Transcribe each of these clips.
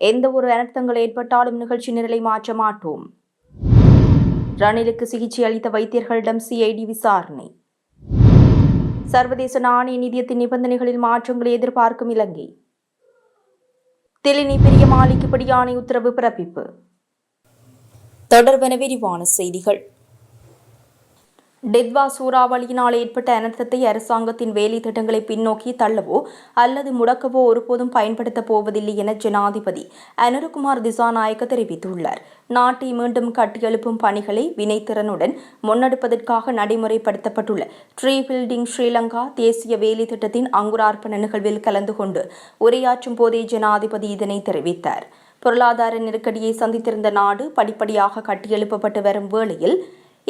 எந்த ஒரு அனர்த்தங்கள் ஏற்பட்டாலும் நிகழ்ச்சி நிரலை மாற்ற மாட்டோம். ரணிலுக்கு சிகிச்சை அளித்த வைத்தியர்களிடம் சிஐடி விசாரணை. சர்வதேச நாணய நிதியத்தின் நிபந்தனைகளில் மாற்றங்களை எதிர்பார்க்கும் இலங்கை. தெளினி பெரிய மாளிகைக்கு படியானை உத்தரவு பிறப்பிப்பு. தொடர்பென விரிவான செய்திகள். டெத்வா சூறாவளியினால் ஏற்பட்ட அனர்த்தத்தை அரசாங்கத்தின் வேலை திட்டங்களை பின்னோக்கி தள்ளவோ அல்லது முடக்கவோ ஒருபோதும் பயன்படுத்தப் போவதில்லை என ஜனாதிபதி அனுருகுமார் திசாநாயக்க தெரிவித்துள்ளார். நாட்டை மீண்டும் கட்டியெழுப்பும் பணிகளை வினைத்திறனுடன் முன்னெடுப்பதற்காக நடைமுறைப்படுத்தப்பட்டுள்ள ட்ரீ பில்டிங் ஸ்ரீலங்கா தேசிய வேலை திட்டத்தின் அங்குரார்ப்பண நிகழ்வில் கலந்து கொண்டு உரையாற்றும் போதே ஜனாதிபதி இதனை தெரிவித்தார். பொருளாதார நெருக்கடியை சந்தித்திருந்த நாடு படிப்படியாக கட்டியெழுப்பப்பட்டு வரும் வேளையில்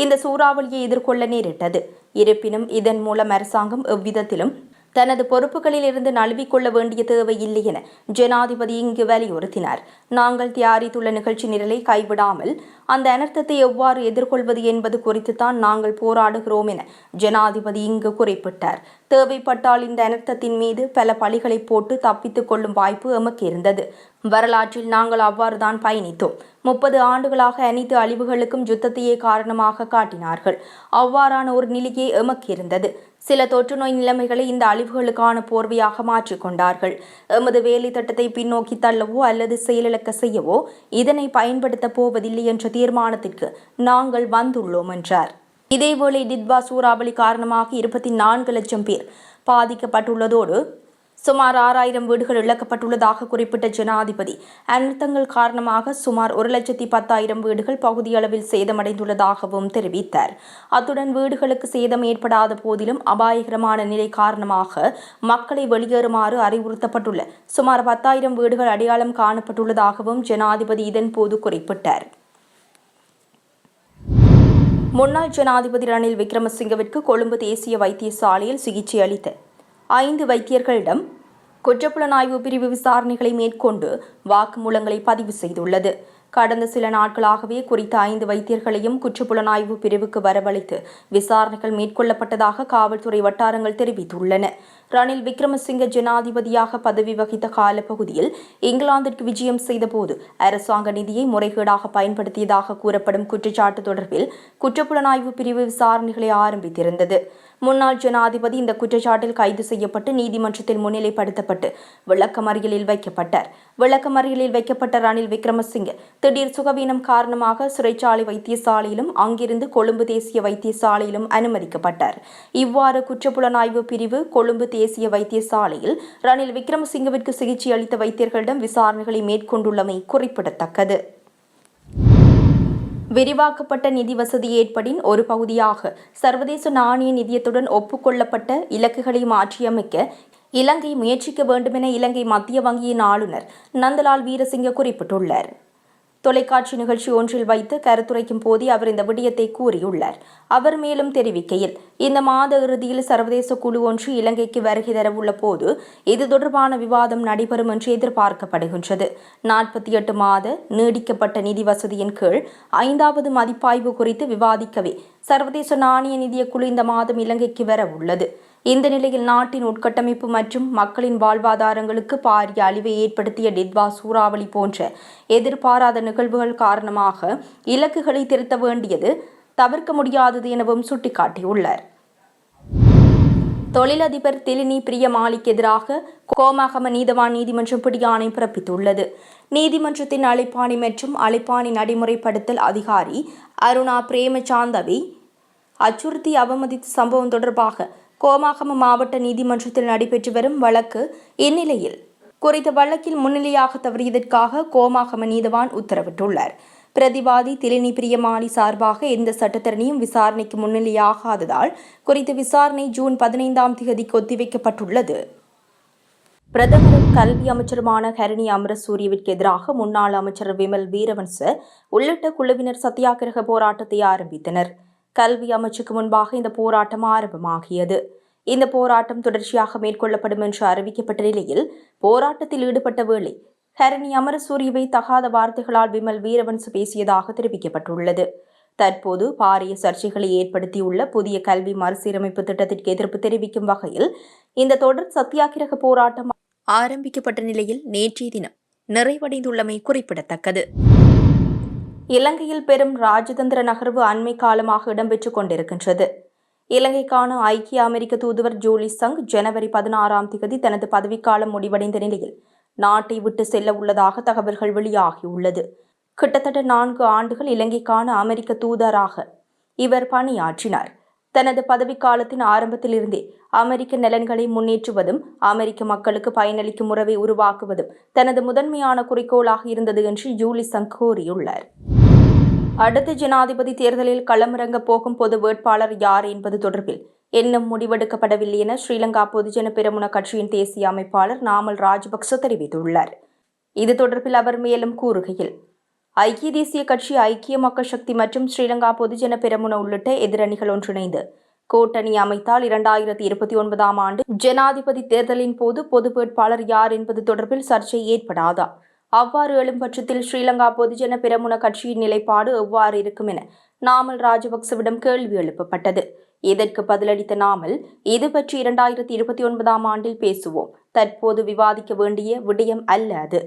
இந்த சூறாவளியை எதிர்கொள்ள நேரிட்டது. இருப்பினும் இதன் மூலம் அரசாங்கம் எவ்விதத்திலும் தனது பொறுப்புகளில் இருந்து நழுவிக்கொள்ள வேண்டிய தேவை இல்லை என ஜனாதிபதி இங்கு வலியுறுத்தினார். நாங்கள் தயாரித்துள்ள நிகழ்ச்சி நிரலை கைவிடாமல் அந்த அனர்த்தத்தை எவ்வாறு எதிர்கொள்வது என்பது குறித்து தான் நாங்கள் போராடுகிறோம் என ஜனாதிபதி இங்கு குறிப்பிட்டார். தேவைப்பட்டால் இந்த அனர்த்தத்தின் மீது பல பழிகளை போட்டு தப்பித்துக் கொள்ளும் வாய்ப்பு எமக்கு இருந்தது. வரலாற்றில் நாங்கள் அவ்வாறுதான் பயணித்தோம். முப்பது ஆண்டுகளாக அனைத்து அழிவுகளுக்கும் யுத்தத்தையே காரணமாக காட்டினார்கள். அவ்வாறான ஒரு நிலையே எமக்கு இருந்தது. சில தொற்றுநோய் நிலைமைகளை இந்த அழிவுகளுக்கான போர்வையாக மாற்றிக்கொண்டார்கள் எமது வேலை திட்டத்தை பின்னோக்கி தள்ளவோ அல்லது செயலிழக்க செய்யவோ இதனை பயன்படுத்தப் போவதில்லை என்ற தீர்மானத்திற்கு நாங்கள் வந்துள்ளோம் என்றார். இதேவேளை டிட்வா சூறாவளி காரணமாக இருபத்தி நான்கு லட்சம் பேர் பாதிக்கப்பட்டுள்ளதோடு சுமார் ஆறாயிரம் வீடுகள் இழக்கப்பட்டுள்ளதாக குறிப்பிட்ட ஜனாதிபதி அனர்த்தங்கள் காரணமாக சுமார் ஒரு லட்சத்தி பத்தாயிரம் வீடுகள் பகுதியளவில் சேதமடைந்துள்ளதாகவும் தெரிவித்தார். அத்துடன் வீடுகளுக்கு சேதம் ஏற்படாத போதிலும் அபாயகரமான நிலை காரணமாக மக்களை வெளியேறுமாறு அறிவுறுத்தப்பட்டுள்ள சுமார் பத்தாயிரம் வீடுகள் அடையாளம் காணப்பட்டுள்ளதாகவும் ஜனாதிபதி இதன்போது குறிப்பிட்டார். முன்னாள் ஜனாதிபதி ரணில் விக்ரமசிங்கவிற்கு கொழும்பு தேசிய வைத்தியசாலையில் சிகிச்சை அளித்த ஐந்து வைத்தியர்களிடம் குற்றப்புலனாய்வு பிரிவு விசாரணைகளை மேற்கொண்டு வாக்குமூலங்களை பதிவு செய்துள்ளது. கடந்த சில நாட்களாகவே குறித்த ஐந்து வைத்தியர்களையும் குற்றப்புலனாய்வு பிரிவுக்கு வரவழைத்து விசாரணைகள் மேற்கொள்ளப்பட்டதாக காவல்துறை வட்டாரங்கள் தெரிவித்துள்ளன. ரணில் விக்ரமசிங்க ஜனாதிபதியாக பதவி வகித்த காலப்பகுதியில் இங்கிலாந்திற்கு விஜயம் செய்தபோது அரசாங்க நிதியை முறைகேடாக பயன்படுத்தியதாக கூறப்படும் குற்றச்சாட்டு தொடர்பில் குற்றப்புலனாய்வு பிரிவு விசாரணைகளை ஆரம்பித்திருந்தது. முன்னாள் ஜனாதிபதி இந்த குற்றச்சாட்டில் கைது செய்யப்பட்டு நீதிமன்றத்தில் முன்னிலைப்படுத்தப்பட்டு விளக்கமறியலில் வைக்கப்பட்டார். விளக்கமறியலில் வைக்கப்பட்ட ரணில் விக்ரமசிங்கே திடீர் சுகவீனம் காரணமாக சிறைச்சாலை வைத்தியசாலையிலும் அங்கிருந்து கொழும்பு தேசிய வைத்தியசாலையிலும் அனுமதிக்கப்பட்டார். இவ்வாறு குற்றப்புலனாய்வு பிரிவு கொழும்பு தேசிய வைத்தியசாலையில் ரணில் விக்ரமசிங்கவிற்கு சிகிச்சை அளித்த வைத்தியர்களிடம் விசாரணைகளை மேற்கொண்டுள்ளமை குறிப்பிடத்தக்கது. விரிவாக்கப்பட்ட நிதி வசதி ஏற்படின் ஒரு பகுதியாக சர்வதேச நாணய நிதியத்துடன் ஒப்புக்கொள்ளப்பட்ட இலக்குகளை மாற்றியமைக்க இலங்கை முயற்சிக்க வேண்டுமென இலங்கை மத்திய வங்கியின் ஆளுநர் நந்தலால் வீரசிங்க குறிப்பிட்டுள்ளார். தொலைக்காட்சி நிகழ்ச்சி ஒன்றில் வைத்து கருத்துரைக்கும் போதே அவர் இந்த விடயத்தை கூறியுள்ளார். அவர் மேலும் தெரிவிக்கையில் இந்த மாத இறுதியில் சர்வதேச குழு ஒன்று இலங்கைக்கு வருகை தரவுள்ள போது இது தொடர்பான விவாதம் நடைபெறும் என்று எதிர்பார்க்கப்படுகின்றது. நாற்பத்தி எட்டு மாத நீடிக்கப்பட்ட நிதி வசதியின் கீழ் ஐந்தாவது மதிப்பாய்வு குறித்து விவாதிக்கவே சர்வதேச நாணய நிதிய குழு இந்த மாதம் இலங்கைக்கு வர உள்ளது இந்த நிலையில் நாட்டின் உட்கட்டமைப்பு மற்றும் மக்களின் வாழ்வாதாரங்களுக்கு பாரிய அழிவை ஏற்படுத்திய டிட்வா சூறாவளி போன்ற எதிர்பாராத நிகழ்வுகள் காரணமாக இலக்குகளை திருத்த வேண்டியது தவிர்க்க முடியாதது எனவும் சுட்டிக்காட்டியுள்ளார். தொழிலதிபர் திலினி பிரியமாலிக்கு எதிராக கோமாகம நீதவான் நீதிமன்றம் பிடியாணை பிறப்பித்துள்ளது. நீதிமன்றத்தின் அழைப்பாணி மற்றும் அழைப்பாணி நடைமுறைப்படுத்தல் அதிகாரி அருணா பிரேமசாந்தவி அச்சுறுத்தி அவமதித்த சம்பவம் தொடர்பாக கோமாகம மாவட்ட நீதிமன்றத்தில் நடைபெற்று வரும் வழக்கு இந்நிலையில் குறித்த வழக்கில் முன்னிலையாக தவறியதற்காக கோமாகம நீதவான் உத்தரவிட்டுள்ளார். பிரதிவாதி திலினி பிரியமானி சார்பாக எந்த சட்டத்தரணியும் விசாரணைக்கு முன்னிலையாகாததால் குறித்த விசாரணை ஜூன் பதினைந்தாம் தேதிக்கு ஒத்திவைக்கப்பட்டுள்ளது. பிரதமரும் கல்வி அமைச்சருமான ஹரணி அமரசூரியவிற்கு எதிராக முன்னாள் அமைச்சர் விமல் வீரவன்ச உள்ளிட்ட குழுவினர் சத்தியாகிரக போராட்டத்தை ஆரம்பித்தனர். கல்வி அமைச்சுக்கு முன்பாக இந்த போராட்டம் ஆரம்பமாகியது. இந்த போராட்டம் தொடர்ச்சியாக மேற்கொள்ளப்படும் என்று அறிவிக்கப்பட்ட நிலையில் போராட்டத்தில் ஈடுபட்ட வேளை ஹரணி அமரசூரியவை தகாத வார்த்தைகளால் விமல் வீரவன்சு பேசியதாக தெரிவிக்கப்பட்டுள்ளது. தற்போது பாரிய சர்ச்சைகளை ஏற்படுத்தியுள்ள புதிய கல்வி மறுசீரமைப்பு திட்டத்திற்கு எதிர்ப்பு தெரிவிக்கும் வகையில் இந்த தொடர் சத்தியாகிரக போராட்டம் ஆரம்பிக்கப்பட்ட நிலையில் நேற்றைய தினம் நிறைவடைந்துள்ளமை குறிப்பிடத்தக்கது. இலங்கையில் பெரும் ராஜதந்திர நகர்வு அண்மை காலமாக இடம்பெற்றுக் கொண்டிருக்கின்றது. இலங்கைக்கான ஐக்கிய அமெரிக்க தூதுவர் ஜூலி சங் ஜனவரி பதினாறாம் தேதி தனது பதவிக்காலம் முடிவடைந்த நிலையில் நாட்டை விட்டு செல்ல உள்ளதாக தகவல்கள் வெளியாகியுள்ளது. கிட்டத்தட்ட நான்கு ஆண்டுகள் இலங்கைக்கான அமெரிக்க தூதராக இவர் பணியாற்றினார். தனது பதவிக்காலத்தின் ஆரம்பத்திலிருந்தே அமெரிக்க நலன்களை முன்னேற்றுவதும் அமெரிக்க மக்களுக்கு பயனளிக்கும் உறவை உருவாக்குவதும் தனது முதன்மையான குறிக்கோளாக இருந்தது என்று ஜூலி சங் கூறியுள்ளார். அடுத்த ஜனாதிபதி தேர்தலில் களமிறங்கப் போகும் பொது வேட்பாளர் யார் என்பது தொடர்பில் இன்னும் முடிவெடுக்கப்படவில்லை என ஸ்ரீலங்கா பொதுஜன பெருமுன கட்சியின் தேசிய அமைப்பாளர் நாமல் ராஜபக்ச தெரிவித்துள்ளார். இது தொடர்பில் அவர் மேலும் கூறுகையில் ஐக்கிய தேசிய கட்சி ஐக்கிய மக்கள் சக்தி மற்றும் ஸ்ரீலங்கா பொதுஜன பெருமுன உள்ளிட்ட எதிரணிகள் ஒன்றிணைந்து கூட்டணி அமைத்தால் இரண்டாயிரத்தி இருபத்தி ஒன்பதாம் ஆண்டு ஜனாதிபதி தேர்தலின் போது பொது வேட்பாளர் யார் என்பது தொடர்பில் சர்ச்சை ஏற்படாதா? அவ்வாறு எழும் பட்சத்தில் ஸ்ரீலங்கா பொதுஜன பிரமுன கட்சியின் நிலைப்பாடு எவ்வாறு இருக்கும் என நாமல் ராஜபக்சவிடம் கேள்வி எழுப்பப்பட்டது. இதற்கு பதிலளித்த நாமல் இது பற்றி இரண்டாயிரத்தி இருபத்தி ஒன்பதாம் ஆண்டில் பேசுவோம். தற்போது விவாதிக்க வேண்டிய விடயம் அல்ல அது.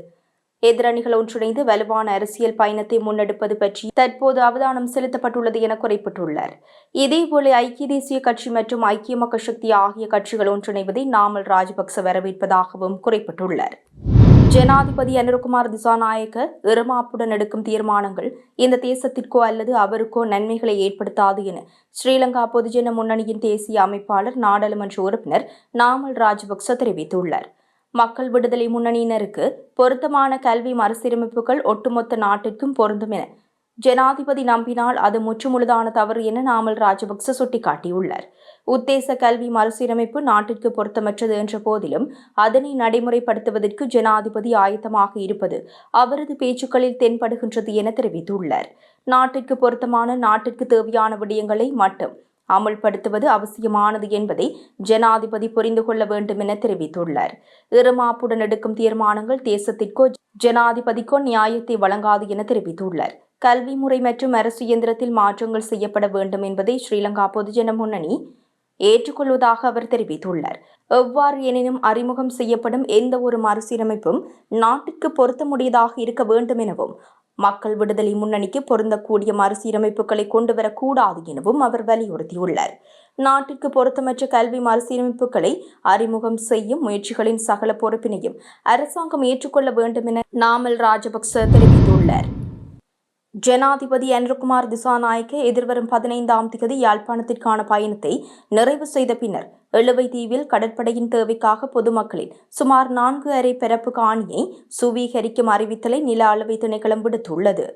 எதிரணிகள் ஒன்றிணைந்து வலுவான அரசியல் பயணத்தை முன்னெடுப்பது பற்றி தற்போது அவதானம் செலுத்தப்பட்டுள்ளது என குறிப்பிட்டுள்ளார். இதேபோல ஐக்கிய தேசிய கட்சி மற்றும் ஐக்கிய மக்கள் சக்தி ஆகிய கட்சிகள் ஒன்றிணைவதை நாமல் ராஜபக்ச வரவேற்பதாகவும் குறிப்பிட்டுள்ளார். ஜனாதிபதி அனுரகுமார் திசாநாயக்க இருமாப்புடன் எடுக்கும் தீர்மானங்கள் இந்த தேசத்திற்கோ அல்லது அவருக்கோ நன்மைகளை ஏற்படுத்தாது என ஸ்ரீலங்கா பொதுஜன முன்னணியின் தேசிய அமைப்பாளர் நாடாளுமன்ற உறுப்பினர் நாமல் ராஜபக்ச தெரிவித்துள்ளார். மக்கள் விடுதலை முன்னணியினருக்கு பொருத்தமான கல்வி மறுசீரமைப்புகள் ஒட்டுமொத்த நாட்டிற்கும் பொருந்தும் என ஜனாதிபதி நம்பினால் அது முற்றுமுழுதான தவறு என நாமல் ராஜபக்ச சுட்டிக்காட்டியுள்ளார். உத்தேச கல்வி மறுசீரமைப்பு நாட்டிற்கு பொருத்தமற்றது என்ற போதிலும் அதனை நடைமுறைப்படுத்துவதற்கு ஜனாதிபதி ஆயத்தமாக இருப்பது அவரது பேச்சுக்களில் தென்படுகின்றது என தெரிவித்துள்ளார். நாட்டிற்கு பொருத்தமான நாட்டிற்கு தேவையான விடயங்களை மட்டும் அமுல்படுத்துவது அவசியமானது என்பதை ஜனாதிபதி புரிந்து கொள்ள வேண்டும் என தெரிவித்துள்ளார். இருமாப்புடன் எடுக்கும் தீர்மானங்கள் தேசத்திற்கோ ஜனாதிபதிக்கோ நியாயத்தை வழங்காது என தெரிவித்துள்ளார். கல்வி முறை மற்றும் அரசு இயந்திரத்தில் மாற்றங்கள் செய்யப்பட வேண்டும் என்பதை ஸ்ரீலங்கா பொதுஜன முன்னணி ஏற்றுக்கொள்வதாக அவர் தெரிவித்துள்ளார். எவ்வாறு எனினும் அறிமுகம் செய்யப்படும் எந்த ஒரு மறுசீரமைப்பும் நாட்டிற்கு பொருத்தமுடையதாக இருக்க வேண்டும் எனவும் மக்கள் விடுதலை முன்னணிக்கு பொருந்தக்கூடிய மறுசீரமைப்புகளை கொண்டு வரக்கூடாது எனவும் அவர் வலியுறுத்தியுள்ளார். நாட்டிற்கு பொருத்தமற்ற கல்வி மறுசீரமைப்புகளை அறிமுகம் செய்யும் முயற்சிகளின் சகல பொறுப்பினையும் அரசாங்கம் ஏற்றுக்கொள்ள வேண்டும் என நாமல் ராஜபக்ச தெரிவித்துள்ளார். ஜனாதிபதி அன்ருகுமார் திசாநாயக்க எதிர்வரும் பதினைந்தாம் தேதி யாழ்ப்பாணத்திற்கான பயணத்தை நிறைவு செய்த பின்னர் எழுவை தீவில் கடற்படையின் தேவைக்காக பொதுமக்களின் சுமார் நான்கு அரை பிறப்பு காணியை சுவீகரிக்கும் அறிவித்தலை நில அளவை திணைக்களம் விடுத்துள்ளது.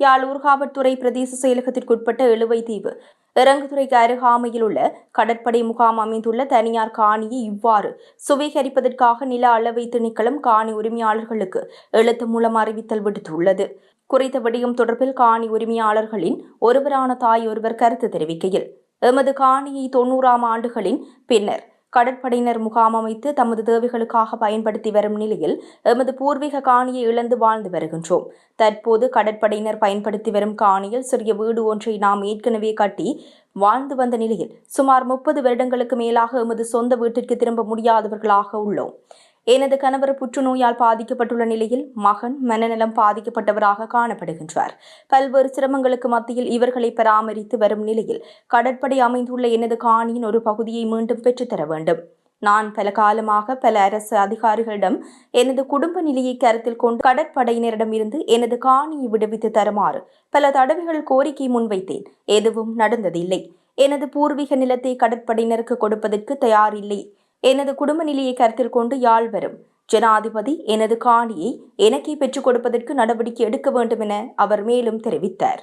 யாழ் ஊர்காவற்துறை பிரதேச செயலகத்திற்குட்பட்ட எழுவை தீவு இறங்குதுறைக்கு அருகாமையில் உள்ள கடற்படை முகாம் அமைந்துள்ள தனியார் காணியை இவ்வாறு சுவீகரிப்பதற்காக நில அளவை திணைக்களம் காணி உரிமையாளர்களுக்கு எழுத்து மூலம் அறிவித்தல் விடுத்துள்ளது. குறித்த விடயம் தொடர்பில் காணி உரிமையாளர்களின் ஒருவரான தாய் ஒருவர் கருத்து தெரிவிக்கையில் எமது காணியை தொன்னூறாம் ஆண்டுகளின் பின்னர் கடற்படையினர் முகாம் அமைத்து தமது தேவைகளுக்காக பயன்படுத்தி வரும் நிலையில் எமது பூர்வீக காணியை இழந்து வாழ்ந்து வருகின்றோம். தற்போது கடற்படையினர் பயன்படுத்தி வரும் காணியில் சிறிய வீடு ஒன்றை நாம் ஏற்கனவே கட்டி வாழ்ந்து வந்த நிலையில் சுமார் முப்பது வருடங்களுக்கு மேலாக எமது சொந்த வீட்டிற்கு திரும்ப முடியாதவர்களாக உள்ளோம். எனது கணவர் புற்றுநோயால் பாதிக்கப்பட்டுள்ள நிலையில் மகன் மனநலம் பாதிக்கப்பட்டவராக காணப்படுகின்றார். பல்வேறு சிரமங்களுக்கு மத்தியில் இவர்களை பராமரித்து வரும் நிலையில் கடற்படை அமைந்துள்ள எனது காணியின் ஒரு பகுதியை மீண்டும் பெற்றுத்தர வேண்டும். நான் பல காலமாக பல அரசு அதிகாரிகளிடம் எனது குடும்ப நிலையை கருத்தில் கொண்டு கடற்படையினரிடமிருந்து எனது காணியை விடுவித்து தருமாறு பல தடவைகள் கோரிக்கை முன்வைத்தேன். எதுவும் நடந்ததில்லை. எனது பூர்வீக நிலத்தை கடற்படையினருக்கு கொடுப்பதற்கு தயாரில்லை. எனது குடும்ப நிலையை கருத்தில் கொண்டு யாழ் வரும். ஜனாதிபதி எனது காணியை எனக்கே பெற்றுக் கொடுப்பதற்கு நடவடிக்கை எடுக்க வேண்டும் என அவர் மேலும் தெரிவித்தார்.